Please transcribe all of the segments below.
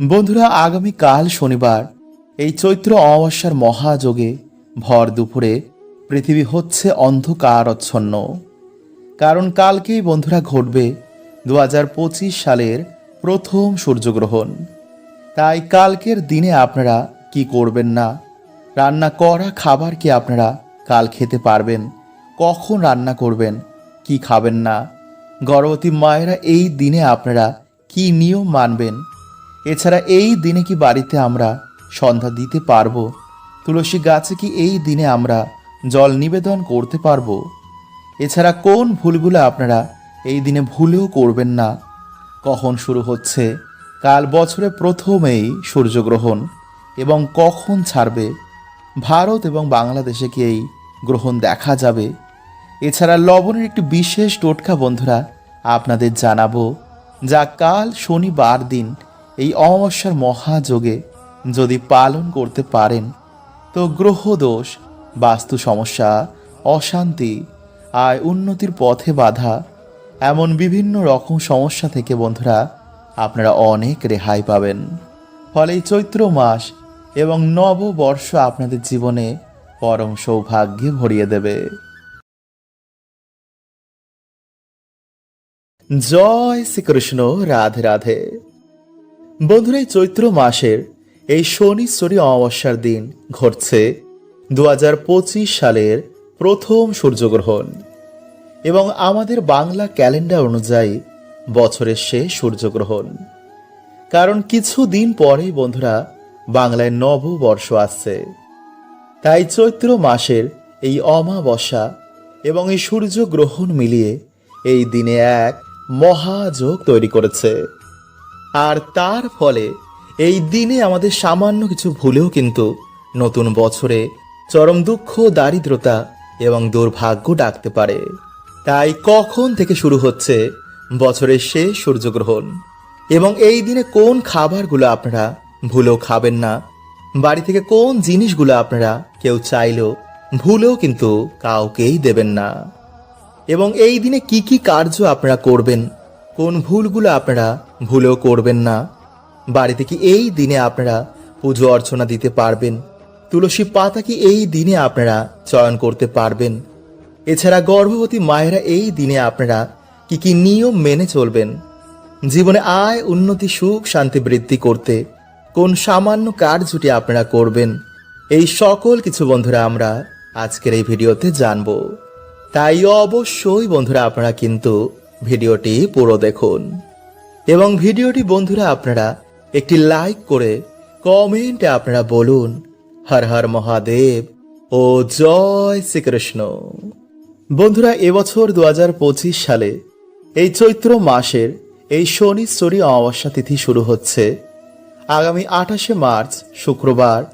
বন্ধুরা, আগামী কাল শনিবার এই চৈত্র অমাবস্যার মহাযোগে ভর দুপুরে পৃথিবী হচ্ছে অন্ধকারচ্ছন্ন। কারণ কালকেই বন্ধুরা ঘটবে দু হাজার পঁচিশ সালের প্রথম সূর্যগ্রহণ। তাই কালকের দিনে আপনারা কি করবেন না? রান্না করা খাবার কি আপনারা কাল খেতে পারবেন? কখন রান্না করবেন? কি খাবেন না? গর্ভবতী মায়েরা এই দিনে আপনারা কি নিয়ম মানবেন? এছাড়া এই দিনে কি বাড়িতে আমরা সন্ধ্যা দিতে পারব? তুলসী গাছে কি এই দিনে আমরা জল নিবেদন করতে পারব? এছাড়া কোন ভুলগুলো আপনারা এই দিনে ভুলেও করবেন না? কখন শুরু হচ্ছে? কাল বছরে প্রথমেই সূর্যগ্রহণ। এবং কখন ছাড়বে? ভারত এবং বাংলাদেশে কি এই গ্রহণ দেখা যাবে? এছাড়া লবণের একটি বিশেষ টোটকা বন্ধুরা আপনাদের জানাব। যা কাল শনিবার দিন এই অমাবস্যার মহাযোগে যদি পালন করতে পারেন, তো গ্রহ দোষ, বাস্তু সমস্যা, অশান্তি আয় উন্নতির পথে বাধা এমন বিভিন্ন রকম সমস্যা থেকে বন্ধুরা আপনারা অনেক রেহাই পাবেন। ফলে চৈত্র মাস এবং নববর্ষ আপনাদের জীবনে পরম সৌভাগ্যে ভরিয়ে দেবে। জয় শ্রীকৃষ্ণ, রাধে রাধে। বন্ধুরা, এই চৈত্র মাসের এই শনিশ্বরী অমাবস্যার দিন ঘটছে দু হাজার পঁচিশ সালের প্রথম সূর্যগ্রহণ। এবং আমাদের বাংলা ক্যালেন্ডার অনুযায়ী বছরের শেষ সূর্যগ্রহণ। কারণ কিছু দিন পরেই বন্ধুরা, বাংলায় নববর্ষ আসছে। তাই চৈত্র মাসের এই অমাবস্যা এবং এই সূর্যগ্রহণ মিলিয়ে এই দিনে এক মহাযোগ তৈরি করেছে। আর তার ফলে এই দিনে আমাদের সামান্য কিছু ভুলেও কিন্তু নতুন বছরে চরম দুঃখ, দারিদ্রতা এবং দুর্ভাগ্য ডাকতে পারে। তাই কখন থেকে শুরু হচ্ছে বছরের শেষ সূর্যগ্রহণ? এবং এই দিনে কোন খাবারগুলো আপনারা ভুলেও খাবেন না? বাড়ি থেকে কোন জিনিসগুলো আপনারা কেউ চাইলেও ভুলেও কিন্তু কাউকেই দেবেন না। এবং এই দিনে কি কি কার্য আপনারা করবেন কোন ভুলগুলো আপনারা ভুলেও করবেন না। বাড়িতে কি এই দিনে আপনারা পুজো অর্চনা দিতে পারবেন? তুলসী পাতা কি এই দিনে আপনারা চয়ন করতে পারবেন? এছাড়া গর্ভবতী মায়েরা এই দিনে আপনারা কি কি নিয়ম মেনে চলবেন? জীবনে আয়, উন্নতি, সুখ, শান্তি বৃদ্ধি করতে কোন সামান্য কার্যটি আপনারা করবেন? এই সকল কিছু বন্ধুরা আমরা আজকের এই ভিডিওতে জানব। তাই অবশ্যই বন্ধুরা আপনারা কিন্তু ভিডিওটি পুরো দেখুন। এবং ভিডিওটি বন্ধুরা, আপনারা একটি লাইক করে কমেন্টে আপনারা বলুন, হর হর মহাদেব ও জয় শ্রীকৃষ্ণ। বন্ধুরা, এবছর দু হাজার পঁচিশ সালে এই চৈত্র মাসের এই শনি শনিশ্বরী অমাবস্যা তিথি শুরু হচ্ছে। আগামী আঠাশে মার্চ, শুক্রবার,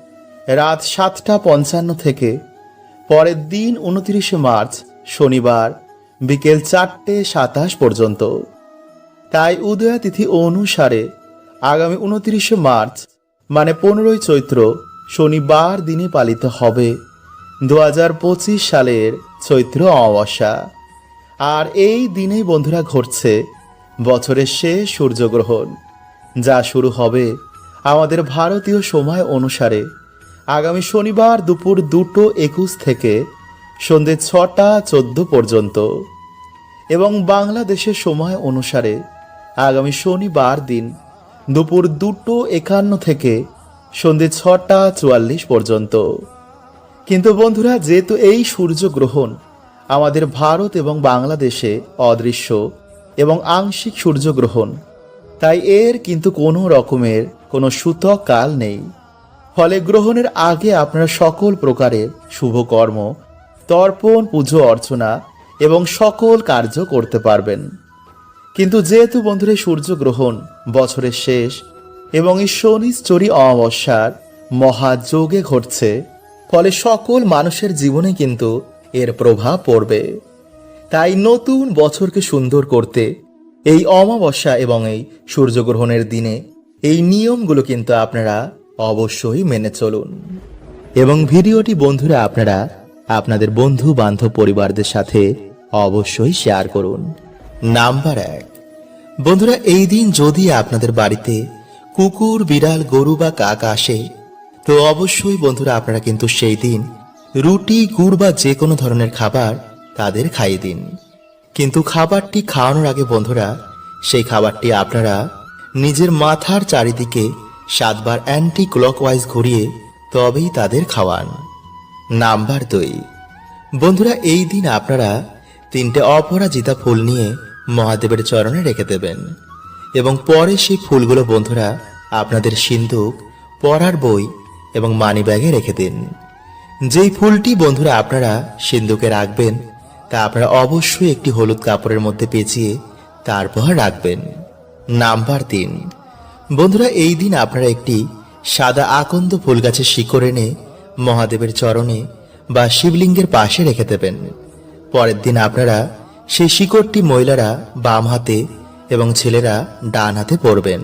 রাত সাতটা পঞ্চান্ন থেকে পরের দিন উনত্রিশে মার্চ, শনিবার বিকেল চারটে সাতাশ পর্যন্ত। তাই উদয়া তিথি অনুসারে আগামী উনত্রিশে মার্চ মানে পনেরোই চৈত্র, শনিবার দিনে পালিত হবে দু হাজার পঁচিশ সালের চৈত্র অমাবস্যা। আর এই দিনেই বন্ধুরা ঘটছে বছরের শেষ সূর্যগ্রহণ, যা শুরু হবে আমাদের ভারতীয় সময় অনুসারে আগামী শনিবার দুপুর দুটো একুশ থেকে সন্ধে ছটা চোদ্দ পর্যন্ত। এবং বাংলাদেশের সময় অনুসারে আগামী শনিবার দিন দুপুর দুটো একান্ন থেকে সন্ধে ছটা চুয়াল্লিশ পর্যন্ত। কিন্তু বন্ধুরা, যেহেতু এই সূর্যগ্রহণ আমাদের ভারত এবং বাংলাদেশে অদৃশ্য এবং আংশিক সূর্যগ্রহণ, তাই এর কিন্তু কোনো রকমের কোনো সূতক কাল নেই। ফলে গ্রহণের আগে আপনারা সকল প্রকারের শুভকর্ম তর্পণ, পুজো, অর্চনা এবং সকল কার্য করতে পারবেন। কিন্তু যেহেতু বন্ধুরা সূর্যগ্রহণ বছরের শেষ এবং এই শনিশ্চরী অমাবস্যার মহাযোগে ঘটছে, ফলে সকল মানুষের জীবনে কিন্তু এর প্রভাব পড়বে। তাই নতুন বছরকে সুন্দর করতে এই অমাবস্যা এবং এই সূর্যগ্রহণের দিনে এই নিয়মগুলো কিন্তু আপনারা অবশ্যই মেনে চলুন। এবং ভিডিওটি বন্ধুরা আপনারা আপনাদের বন্ধু, বান্ধব পরিবারদের সাথে অবশ্যই শেয়ার করুন। নাম্বার এক। বন্ধুরা, এই দিন যদি আপনাদের বাড়িতে কুকুর, বিড়াল, গরু বা কাক আসে, তো অবশ্যই বন্ধুরা আপনারা কিন্তু সেই দিন রুটি, গুড় বা যে কোনো ধরনের খাবার তাদের খাইয়ে দিন। কিন্তু খাবারটি খাওয়ানোর আগে বন্ধুরা, সেই খাবারটি আপনারা নিজের মাথার চারিদিকে সাতবার অ্যান্টি ক্লকওয়াইজ ঘুরিয়ে তবেই তাদের খাওয়ান। নাম্বার দুই। বন্ধুরা, এই দিন আপনারা তিনটে অপরাজিতা ফুল নিয়ে মহাদেবের চরণে রেখে দেবেন। এবং পরে সেই ফুলগুলো বন্ধুরা আপনাদের সিন্দুক পড়ার বই এবং মানি ব্যাগে রেখে দিন। যেই ফুলটি বন্ধুরা আপনারা সিন্দুকে রাখবেন, তা আপনারা অবশ্যই একটি হলুদ কাপড়ের মধ্যে পেঁচিয়ে তারপর রাখবেন। নাম্বার তিন। বন্ধুরা, এই দিন আপনারা একটি সাদা আকন্দ ফুল গাছের শিকড় এনে মহাদেবের চরণে বা শিবলিঙ্গের পাশে রেখে দেবেন। পরের দিন আপনারা সেই শিকড়টি মহিলারা বাম হাতে এবং ছেলেরা ডান হাতে পরবেন।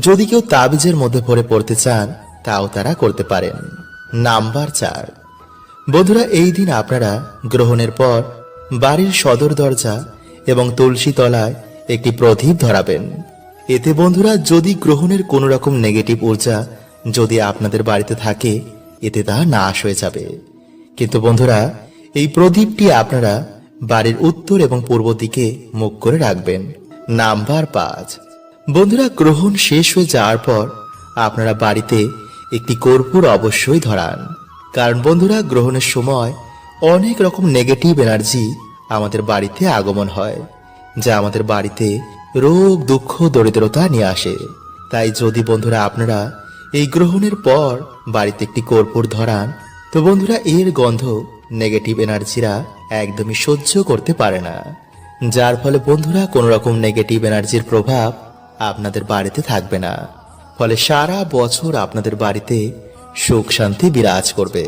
যদি কেউ তাবিজের মধ্যে ভরে পড়তে চান, তাও তারা করতে পারেন। নাম্বার চার। বন্ধুরা, এই দিন আপনারা গ্রহণের পর বাড়ির সদর দরজা এবং তুলসী তলায় একটি প্রদীপ ধরাবেন। এতে বন্ধুরা, যদি গ্রহণের কোনো রকম নেগেটিভ ঊর্জা যদি আপনাদের বাড়িতে থাকে এতে তা নাশ হয়ে যাবে। কিন্তু বন্ধুরা, এই প্রদীপটি আপনারা বাড়ির উত্তর এবং পূর্ব দিকে মুখ করে রাখবেন। নাম্বার পাঁচ। বন্ধুরা, গ্রহণ শেষ হয়ে যাওয়ার পর আপনারা বাড়িতে একটি কর্পূর অবশ্যই ধরান। কারণ বন্ধুরা, গ্রহণের সময় অনেক রকম নেগেটিভ এনার্জি আমাদের বাড়িতে আগমন হয়, যা আমাদের বাড়িতে রোগ, দুঃখ, দরিদ্রতা নিয়ে আসে। তাই যদি বন্ধুরা, আপনারা এই গ্রহণের পর বাড়িতে একটি কর্পূর ধরান, তো বন্ধুরা এর গন্ধ নেগেটিভ এনার্জিরা একদমই সহ্য করতে পারে না। যার ফলে বন্ধুরা কোনো রকম নেগেটিভ এনার্জির প্রভাব আপনাদের বাড়িতে থাকবে না। ফলে সারা বছর আপনাদের বাড়িতে সুখ শান্তি বিরাজ করবে।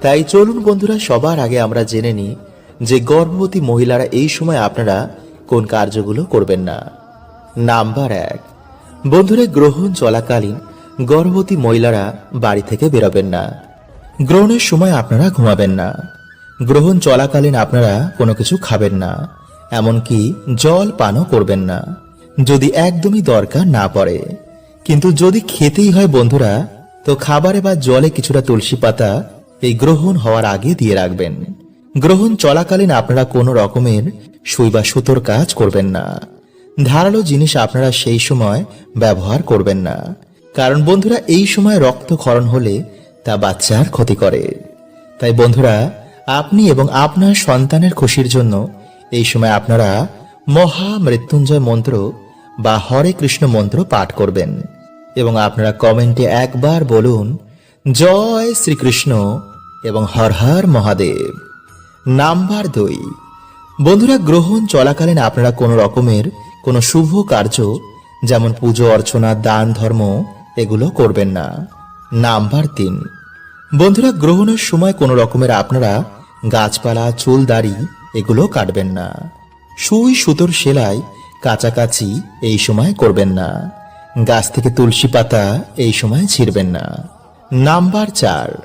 তাই চলুন বন্ধুরা, সবার আগে আমরা জেনে নিই যে গর্ভবতী মহিলারা এই সময় আপনারা কোন কার্যগুলো করবেন না। নাম্বার এক, বন্ধুরা, গ্রহণ চলাকালীন গর্ভবতী মহিলারা বাড়ি থেকে বেরোবেন না। গ্রহণের সময় আপনারা ঘুমাবেন না। গ্রহণ চলাকালীন আপনারা কোনো কিছু খাবেন না, এমনকি জল পানও করবেন না। যদি একদমই দরকার না পড়ে। কিন্তু যদি খেতেই হয় বন্ধুরা, তো খাবারে বা জলে কিছুটা তুলসী পাতা এই গ্রহণ হওয়ার আগে দিয়ে রাখবেন। গ্রহণ চলাকালীন আপনারা কোনো রকমের সুই বা সুতোর কাজ করবেন না। ধারালো জিনিস আপনারা সেই সময় ব্যবহার করবেন না। কারণ বন্ধুরা, এই সময় রক্তক্ষরণ হলে তা বাচ্চার ক্ষতি করে। তাই বন্ধুরা, আপনি এবং আপনার সন্তানের খুশির জন্য এই সময় আপনারা মহা মৃত্যুঞ্জয় মন্ত্র বা হরে কৃষ্ণ মন্ত্র পাঠ করবেন। এবং আপনারা কমেন্টে একবার বলুন, জয় শ্রীকৃষ্ণ এবং হর হর মহাদেব। নাম্বার দুই। বন্ধুরা, গ্রহণ চলাকালীন আপনারা কোনো রকমের কোনো শুভ কার্য, যেমন পুজো, অর্চনা, দান, ধর্ম এগুলো করবেন না। নাম্বার তিন। বন্ধুরা, গ্রহণের সময় কোনো রকমের আপনারা গাছপালা, চুল, দাড়ি এগুলো কাটবেন না। সুই, সুতোর সেলাই কাছাকাছি এই সময় করবেন না। গাছ থেকে তুলসী পাতা এই সময় ছিঁড়বেন না। নাম্বার চার।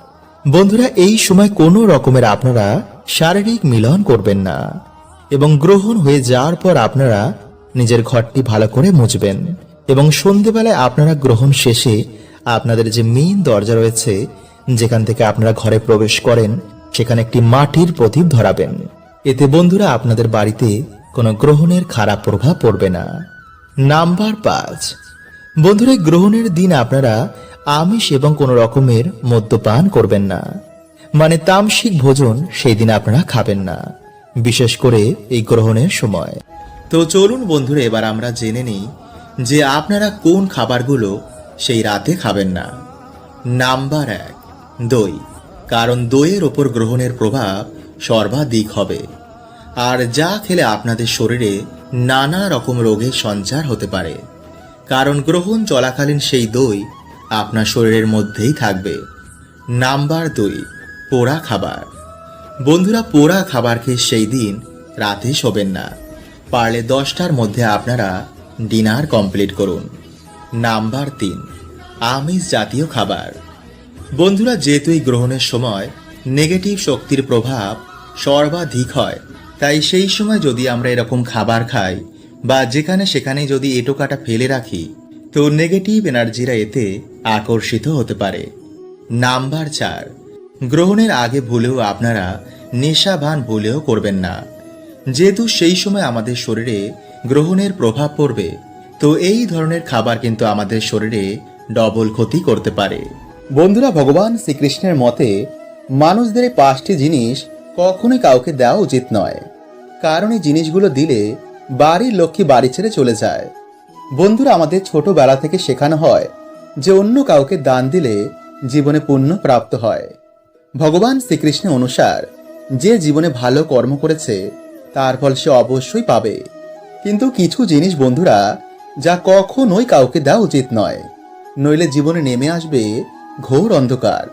বন্ধুরা, এই সময় কোনো রকমের আপনারা শারীরিক মিলন করবেন না এবং গ্রহণ হয়ে যাওয়ার পর আপনারা নিজের ঘরটি ভালো করে মুছবেন। এবং সন্ধেবেলায় আপনারা গ্রহণ শেষে আপনাদের যে মেইন দরজা রয়েছে, যেখান থেকে আপনারা ঘরে প্রবেশ করেন, সেখানে একটি মাটির প্রদীপ ধরাবেন। এতে বন্ধুরা আপনাদের বাড়িতে কোনো গ্রহণের খারাপ প্রভাব পড়বে না। নাম্বার পাঁচ। বন্ধুরা গ্রহণের দিন আপনারা আমিষ এবং কোনো রকমের মদ্যপান করবেন না। মানে তামসিক ভোজন সেই দিন আপনারা খাবেন না। বিশেষ করে এই গ্রহণের সময়। তো চলুন বন্ধুরা, এবার আমরা জেনে নিই যে আপনারা কোন খাবারগুলো সেই রাতে খাবেন না। নাম্বার এক, দই। কারণ দইয়ের ওপর গ্রহণের প্রভাব সর্বাধিক হবে। আর যা খেলে আপনাদের শরীরে নানা রকম রোগের সঞ্চার হতে পারে। কারণ গ্রহণ চলাকালীন সেই দই আপনার শরীরের মধ্যেই থাকবে। নাম্বার দুই, পোড়া খাবার। বন্ধুরা, পোড়া খাবার খেয়ে সেই দিন রাতে শোবেন না। পারলে দশটার মধ্যে আপনারা ডিনার কমপ্লিট করুন। নাম্বার তিন, আমিষ জাতীয় খাবার। বন্ধুরা, যেহেতু এই গ্রহণের সময় নেগেটিভ শক্তির প্রভাব সর্বাধিক হয়, তাই সেই সময় যদি আমরা এরকম খাবার খাই বা যেখানে সেখানে যদি এটো কাটা ফেলে রাখি, তো নেগেটিভ এনার্জিরা এতে আকর্ষিত হতে পারে। নাম্বার চার, গ্রহণের আগে ভুলেও আপনারা নেশাভান ভুলেও করবেন না। যেহেতু সেই সময় আমাদের শরীরে গ্রহণের প্রভাব পড়বে। তো এই ধরনের খাবার কিন্তু আমাদের শরীরে ডবল ক্ষতি করতে পারে। বন্ধুরা, ভগবান শ্রীকৃষ্ণের মতে, মানুষদের পাঁচটি জিনিস কখনোই কাউকে দেওয়া উচিত নয়। কারণ এই জিনিসগুলো দিলে বাড়ির লক্ষ্মী বাড়ি ছেড়ে চলে যায়। বন্ধুরা, আমাদের ছোটবেলা থেকে শেখানো হয় যে অন্য কাউকে দান দিলে জীবনে পুণ্য প্রাপ্ত হয়। ভগবান শ্রীকৃষ্ণের অনুসার যে জীবনে ভালো কর্ম করেছে, তার ফল সে অবশ্যই পাবে। কিন্তু কিছু জিনিস, বন্ধুরা, যা কখনোই কাউকে দেওয়া উচিত নয়। নইলে জীবনে নেমে আসবে ঘোর অন্ধকার।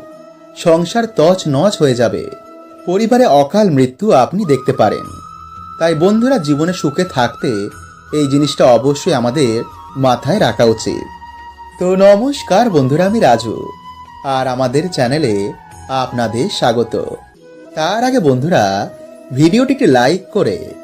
সংসার তছ নচ হয়ে যাবে। পরিবারে অকাল মৃত্যু আপনি দেখতে পারেন। তাই, বন্ধুরা, জীবনে সুখে থাকতে এই জিনিসটা অবশ্যই আমাদের মাথায় রাখা উচিত। তো, নমস্কার, বন্ধুরা, আমি রাজু, আর আমাদের চ্যানেলে আপনাদের স্বাগত। তার আগে, বন্ধুরা, ভিডিওটিকে লাইক করে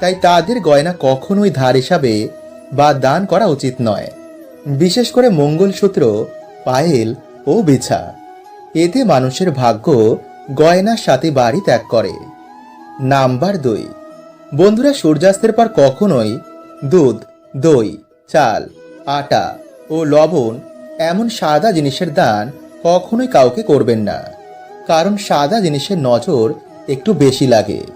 তাই তাদের গয়না কখনোই ধার হিসাবে বা দান করা উচিত নয়। বিশেষ করে মঙ্গলসূত্র, পায়েল ও বিছা। এতে মানুষের ভাগ্য গয়নার সাথে বাড়ি ত্যাগ করে। নাম্বার দুই। বন্ধুরা, সূর্যাস্তের পর কখনোই দুধ, দই, চাল, আটা ও লবণ এমন সাদা জিনিসের দান কখনোই কাউকে করবেন না। কারণ সাদা জিনিসের নজর একটু বেশি লাগে।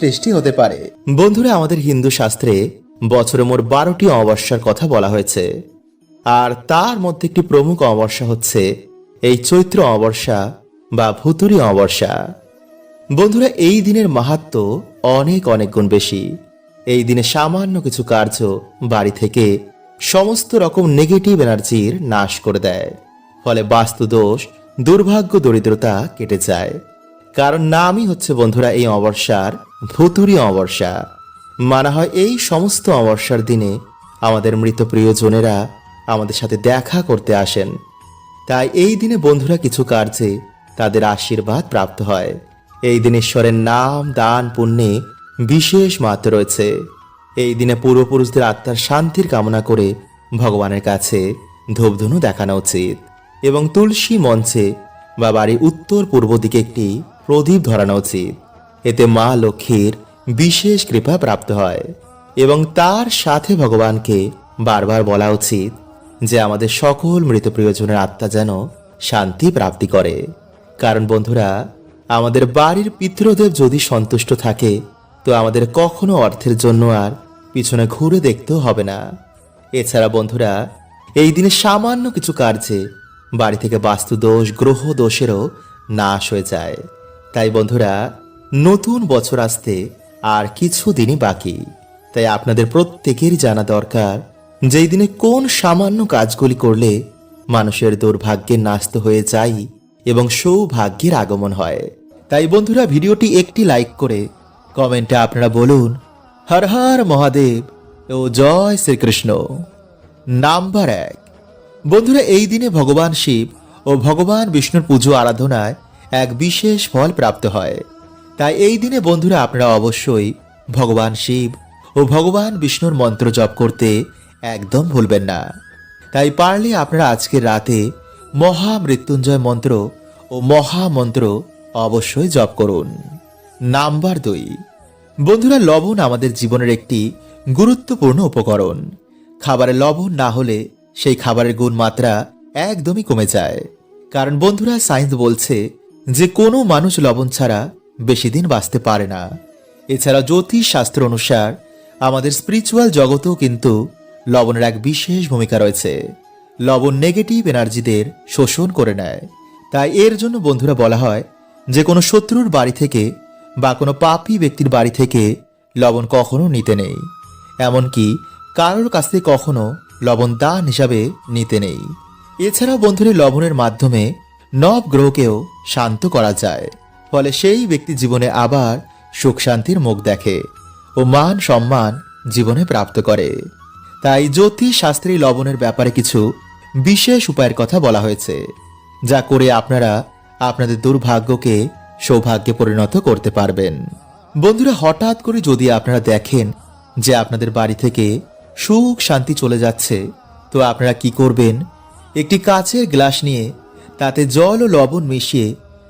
সৃষ্টি হতে পারে। বন্ধুরা, আমাদের হিন্দু শাস্ত্রে বছরে মোট বারোটি অমাবস্যার কথা বলা হয়েছে। আর তার মধ্যে একটি প্রমুখ অমাবস্যা হচ্ছে এই চৈত্র অমাবস্যা বা ভুতুরি অমাবস্যা। বন্ধুরা, এই দিনের মাহাত্ম অনেক অনেক গুণ বেশি। এই দিনে সামান্য কিছু কার্য বাড়ি থেকে সমস্ত রকম নেগেটিভ এনার্জির নাশ করে দেয়। ফলে বাস্তু দোষ, দুর্ভাগ্য, দরিদ্রতা কেটে যায়। কারণ নামই হচ্ছে, বন্ধুরা, এই অমাবস্যার ভুতুরি অমাবস্যা। মানা হয় এই সমস্ত অমাবস্যার দিনে আমাদের মৃত প্রিয়জনেরা আমাদের সাথে দেখা করতে আসেন। তাই এই দিনে বন্ধুরা কিছু কার্যে তাদের আশীর্বাদ প্রাপ্ত হয়। এই দিন ঈশ্বরের নাম, দান, পুণ্যে বিশেষ মাত্র রয়েছে। এই দিনে পূর্বপুরুষদের আত্মার শান্তির কামনা করে ভগবানের কাছে ধূপধনু দেখানো উচিত এবং তুলসী মঞ্চে বা বাড়ির উত্তর পূর্ব দিকে একটি প্রদীপ ধরানো উচিত। এতে মা লক্ষ্মীর বিশেষ কৃপা প্রাপ্ত হয় এবং তার সাথে ভগবানকে বারবার বলা উচিত যে আমাদের সকল মৃত প্রিয়জনের আত্মা যেন শান্তি প্রাপ্তি করে। কারণ বন্ধুরা, আমাদের বাড়ির পিতৃদেব যদি সন্তুষ্ট থাকে, তো আমাদের কখনো অর্থের জন্য আর পিছনে ঘুরে দেখতেও হবে না। এছাড়া বন্ধুরা, এই দিনে সামান্য কিছু কার্যে বাড়ি থেকে বাস্তু দোষ গ্রহ দোষেরও নাশ হয়ে যায়। তাই বন্ধুরা নতুন বছর আসতে আর কিছু দিনই বাকি। তাই আপনাদের প্রত্যেকেরই জানা দরকার যেই দিনে কোন সামান্য কাজগুলি করলে মানুষের দুর্ভাগ্যের নাস্ত হয়ে যায় এবং সৌভাগ্যের আগমন হয়। তাই বন্ধুরা, ভিডিওটি একটি লাইক করে কমেন্টে আপনারা বলুন, হর হর মহাদেব ও জয় শ্রীকৃষ্ণ। নাম্বার এক। বন্ধুরা, এই দিনে ভগবান শিব ও ভগবান বিষ্ণুর পুজো আরাধনায় এক বিশেষ ফল প্রাপ্ত হয়। তাই এই দিনে বন্ধুরা আপনারা অবশ্যই ভগবান শিব ও ভগবান বিষ্ণুর মন্ত্র জপ করতে একদম ভুলবেন না। তাই পারলে আপনারা আজকের রাতে মহা মৃত্যুঞ্জয় মন্ত্র ও মহামন্ত্র অবশ্যই জপ করুন। নাম্বার দুই। বন্ধুরা, লবণ আমাদের জীবনের একটি গুরুত্বপূর্ণ উপকরণ। খাবারে লবণ না হলে সেই খাবারের গুণমাত্রা একদমই কমে যায়। কারণ বন্ধুরা, সায়েন্স বলছে যে কোনো মানুষ লবণ ছাড়া বেশি দিন বাঁচতে পারে না। এছাড়া জ্যোতিষ শাস্ত্র অনুসার আমাদের স্পিরিচুয়াল জগতেও কিন্তু লবণের এক বিশেষ ভূমিকা রয়েছে। লবণ নেগেটিভ এনার্জিদের শোষণ করে নেয়। তাই এর জন্য বন্ধুরা বলা হয় যে কোনো শত্রুর বাড়ি থেকে বা কোনো পাপী ব্যক্তির বাড়ি থেকে লবণ কখনো নিতে নেই। এমনকি কারোর কাছ থেকে কখনো লবণ দান হিসাবে নিতে নেই। এছাড়াও বন্ধুরা, লবণের মাধ্যমে নব গ্রহকেও শান্ত করা যায়। ফলে সেই ব্যক্তি জীবনে আবার সুখ শান্তির মুখ দেখে ও মান সম্মান জীবনে প্রাপ্ত করে। তাই জ্যোতিষ শাস্ত্রী লবণের ব্যাপারে কিছু বিশেষ উপায়ের কথা বলা হয়েছে, যা করে আপনারা আপনাদের দুর্ভাগ্যকে সৌভাগ্যে পরিণত করতে পারবেন। বন্ধুরা, হঠাৎ করে যদি আপনারা দেখেন যে আপনাদের বাড়ি থেকে সুখ শান্তি চলে যাচ্ছে, তো আপনারা কি করবেন? একটি কাচের গ্লাস নিয়ে তাতে জল ও লবণ মিশিয়ে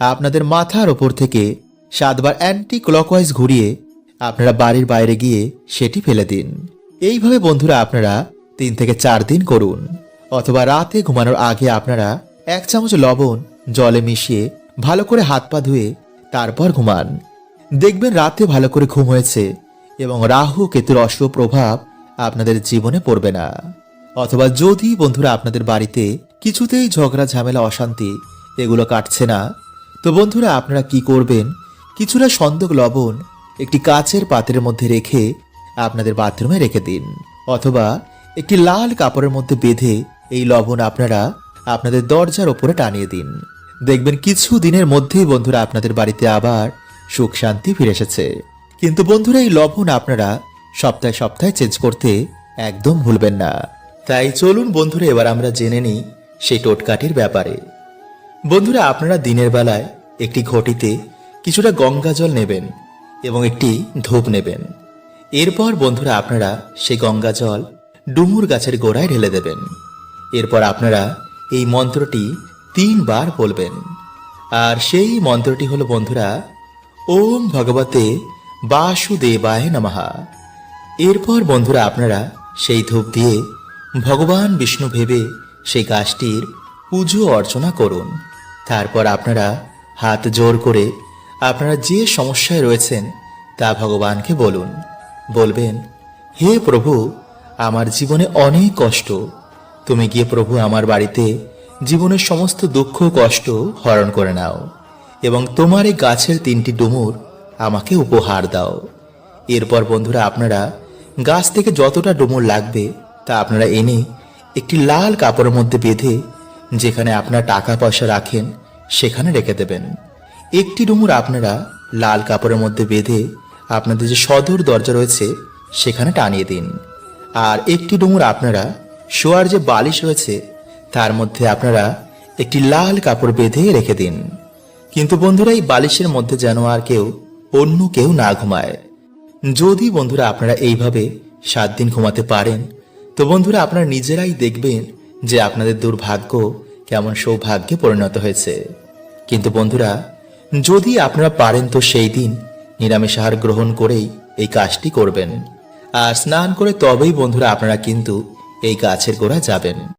আপনাদের মাথার ওপর থেকে সাতবার অ্যান্টি ক্লকওয়াইজ ঘুরিয়ে আপনারা বাড়ির বাইরে গিয়ে সেটি ফেলে দিন। এইভাবে বন্ধুরা আপনারা তিন থেকে চার দিন করুন। অথবা রাতে ঘুমানোর আগে আপনারা এক চামচ লবণ জলে মিশিয়ে ভালো করে হাত পা ধুয়ে তারপর ঘুমান। দেখবেন রাতে ভালো করে ঘুম হয়েছে এবং রাহু, কেতুর অশুভ প্রভাব আপনাদের জীবনে পড়বে না। অথবা যদি বন্ধুরা আপনাদের বাড়িতে কিছুতেই ঝগড়া, ঝামেলা, অশান্তি এগুলো কাটছে না তো বন্ধুরা, আপনারা কি করবেন? কিছুটা সন্দক লবণ একটি কাচের পাত্রের মধ্যে রেখে আপনাদের বাথরুমে রেখে দিন। অথবা একটি লাল কাপড়ের মধ্যে বেঁধে এই লবণ আপনারা আপনাদের দরজার ওপরে টানিয়ে দিন। দেখবেন কিছু দিনের মধ্যেই বন্ধুরা আপনাদের বাড়িতে আবার সুখ শান্তি ফিরে এসেছে। কিন্তু বন্ধুরা, এই লবণ আপনারা সপ্তাহে সপ্তাহে চেঞ্জ করতে একদম ভুলবেন না। তাই চলুন বন্ধুরা, এবার আমরা জেনে নিই সেই টোটকাটির ব্যাপারে। বন্ধুরা, আপনারা দিনের বেলায় একটি ঘটিতে কিছুটা গঙ্গা জল নেবেন এবং একটি ধূপ নেবেন। এরপর বন্ধুরা, আপনারা সেই গঙ্গা জল ডুমুর গাছের গোড়ায় ঢেলে দেবেন। এরপর আপনারা এই মন্ত্রটি তিনবার বলবেন। আর সেই মন্ত্রটি হলো বন্ধুরা, ওম ভগবতে বাসুদেবায় নমহা এরপর বন্ধুরা, আপনারা সেই ধূপ দিয়ে ভগবান বিষ্ণু ভেবে সেই গাছটির পুজো অর্চনা করুন। তারপর আপনারা হাত জোর করে আপনারা যে সমস্যায় রয়েছেন তা ভগবানকে বলুন। বলবেন, হে প্রভু, আমার জীবনে অনেক কষ্ট। তুমি গিয়ে প্রভু আমার বাড়িতে জীবনের সমস্ত দুঃখ, কষ্ট হরণ করে নাও এবং তোমার এই গাছের তিনটি ডুমুর আমাকে উপহার দাও। এরপর বন্ধুরা, আপনারা গাছ থেকে যতটা ডুমুর লাগবে তা আপনারা এনে একটি লাল কাপড়ের মধ্যে বেঁধে যেখানে আপনার টাকা পয়সা রাখেন, সেখানে রেখে দেবেন। একটি ডুমুর আপনারা লাল কাপড়ের মধ্যে বেঁধে আপনাদের যে সদর দরজা রয়েছে, সেখানে টানিয়ে দিন। আর একটি ডুমুর আপনারা শোয়ার যে বালিশ রয়েছে, তার মধ্যে আপনারা একটি লাল কাপড় বেঁধে রেখে দিন। কিন্তু বন্ধুরা, এই বালিশের মধ্যে যেন আর কেউ, অন্য কেউ না ঘুমায়। যদি বন্ধুরা আপনারা এইভাবে সাত দিন ঘুমাতে পারেন, তো বন্ধুরা আপনারা নিজেরাই দেখবেন যে আপনাদের দুর্ভাগ্য কেমন সৌভাগ্যে পরিণত হয়েছে। কিন্তু বন্ধুরা, যদি আপনারা পারেন তো সেই দিন নিরামিষ আহার গ্রহণ করেই এই কাজটি করবেন। আর স্নান করে তবেই বন্ধুরা আপনারা কিন্তু এই গাছের গোড়া যাবেন।